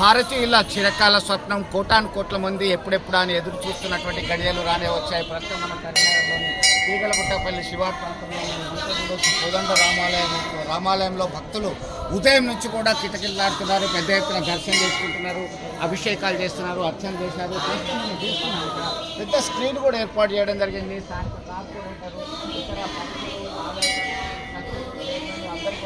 భారతీయుల చిరకాల స్వప్నం కోటాను కోట్ల మంది ఎప్పుడెప్పుడు అని ఎదురు చూస్తున్నటువంటి గడియలు రానే వచ్చాయి. ప్రస్తుతం మన కరీంనగర్లోని తీగలపుట్టపల్లి శివార్ ప్రాంతంలోని కోదండ రామాలయం రామాలయంలో భక్తులు ఉదయం నుంచి కూడా కిటకిల్లాడుతున్నారు పెద్ద ఎత్తున దర్శనం చేసుకుంటున్నారు అభిషేకాలు చేస్తున్నారు అర్చన చేశారు పెద్ద స్క్రీన్ కూడా ఏర్పాటు చేయడం జరిగింది. సాయంత్రం కార్పొరేటర్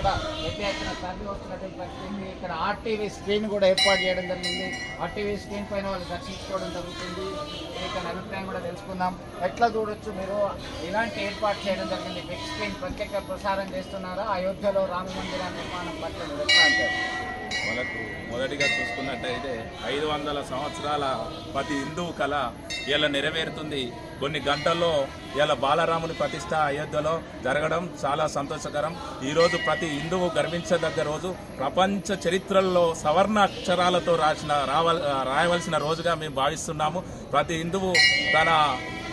కూడా పెద్ద ఎత్తున తరలి వస్తున్నటువంటి పరిస్థితి. ఇక్కడ ఆర్టీవీ స్క్రీన్ కూడా ఏర్పాటు చేయడం జరిగింది. ఆర్టీవీ స్క్రీన్ పైన వాళ్ళు దర్శించుకోవడం జరుగుతుంది. ఇక్కడ అభిప్రాయం కూడా తెలుసుకుందాం. ఎట్లా చూడొచ్చు మీరు? ఇలాంటి ఏర్పాటు చేయడం జరిగింది. బిగ్ స్క్రీన్ ప్రత్యేక ప్రసారం చేస్తున్నారా? అయోధ్యలో రామ మందిర నిర్మాణం పట్ల మనకు మొదటిగా చూసుకున్నట్టయితే ఐదు వందల సంవత్సరాల ప్రతి హిందువు కళ ఇలా నెరవేరుతుంది. కొన్ని గంటల్లో ఇలా బాలరాముని ప్రతిష్ట అయోధ్యలో జరగడం చాలా సంతోషకరం. ఈరోజు ప్రతి హిందువు గర్వించదగ్గ రోజు. ప్రపంచ చరిత్రల్లో సవర్ణ అక్షరాలతో రాసిన రావల్ రాయవలసిన రోజుగా మేము భావిస్తున్నాము. ప్రతి హిందువు తన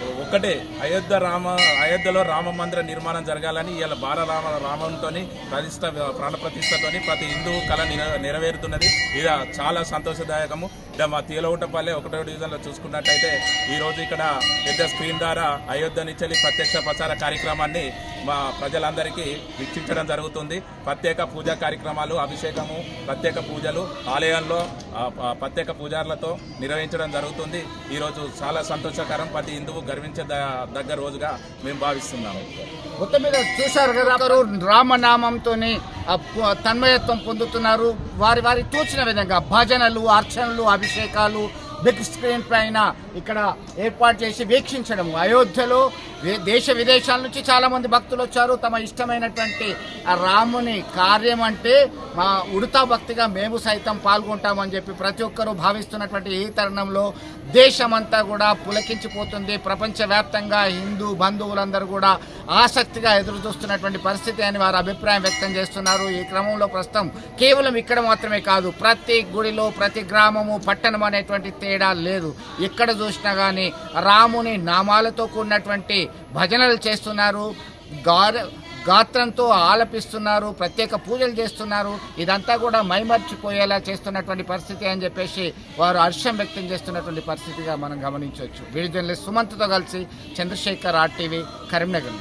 ఒక్కటే అయోధ్య రామ అయోధ్యలో రామ మందిర నిర్మాణం జరగాలని ఇలా బాలరామ రామంతో ప్రతిష్ట ప్రాణ ప్రతిష్టతోని ప్రతి హిందువు కళ నెరవేరుతున్నది. ఇది చాలా సంతోషదాయకము. ఇక్కడ మా తీలవుటపల్లె ఒకటో డివిజన్లో చూసుకున్నట్టయితే ఈరోజు ఇక్కడ పెద్ద స్క్రీన్ ద్వారా అయోధ్య నుంచి ప్రత్యక్ష ప్రచార కార్యక్రమాన్ని మా ప్రజలందరికీ వీక్షించడం జరుగుతుంది. ప్రత్యేక పూజా కార్యక్రమాలు అభిషేకము ప్రత్యేక పూజలు ఆలయంలో ప- ప్రత్యేక పూజారులతో నిర్వహించడం జరుగుతుంది. ఈరోజు చాలా సంతోషకరం. ప్రతి హిందువు గర్వించదగ్గ రోజుగా మేము భావిస్తున్నాము. మొత్తం మీద చూశారు కదా రామనామంతో తన్మయత్వం పొందుతున్నారు. వారి వారి తోచిన విధంగా భజనలు అర్చనలు అభిషేకాలు బిగ్ స్క్రీన్ పైన ఇక్కడ ఏర్పాటు చేసి వీక్షించడం అయోధ్యలో దేశ విదేశాల నుంచి చాలా మంది భక్తులు వచ్చారు. తమ ఇష్టమైనటువంటి రాముని కార్యం అంటే మా ఉడతా భక్తిగా మేము సైతం పాల్గొంటామని చెప్పి ప్రతి ఒక్కరూ భావిస్తున్నటువంటి ఈ తరుణంలో దేశమంతా కూడా పులకించిపోతుంది. ప్రపంచవ్యాప్తంగా హిందూ బంధువులందరూ కూడా ఆసక్తిగా ఎదురు చూస్తున్నటువంటి పరిస్థితి అని వారు అభిప్రాయం వ్యక్తం చేస్తున్నారు. ఈ క్రమంలో ప్రస్తుతం కేవలం ఇక్కడ మాత్రమే కాదు ప్రతి గుడిలో ప్రతి గ్రామము పట్టణం అనేటువంటి తేడా లేదు. ఎక్కడ చూసినా కానీ రాముని నామాలతో కూడినటువంటి భజనలు చేస్తున్నారు. గార గాత్రంతో ఆలపిస్తున్నారు. ప్రత్యేక పూజలు చేస్తున్నారు. ఇదంతా కూడా మైమర్చిపోయేలా చేస్తున్నటువంటి పరిస్థితి అని చెప్పేసి వారు హర్షం వ్యక్తం చేస్తున్నటువంటి పరిస్థితిగా మనం గమనించవచ్చు. వీడి జర్నలిస్ట్ సుమంత్తో కలిసి చంద్రశేఖర్ ఆర్టీవీ కరీంనగర్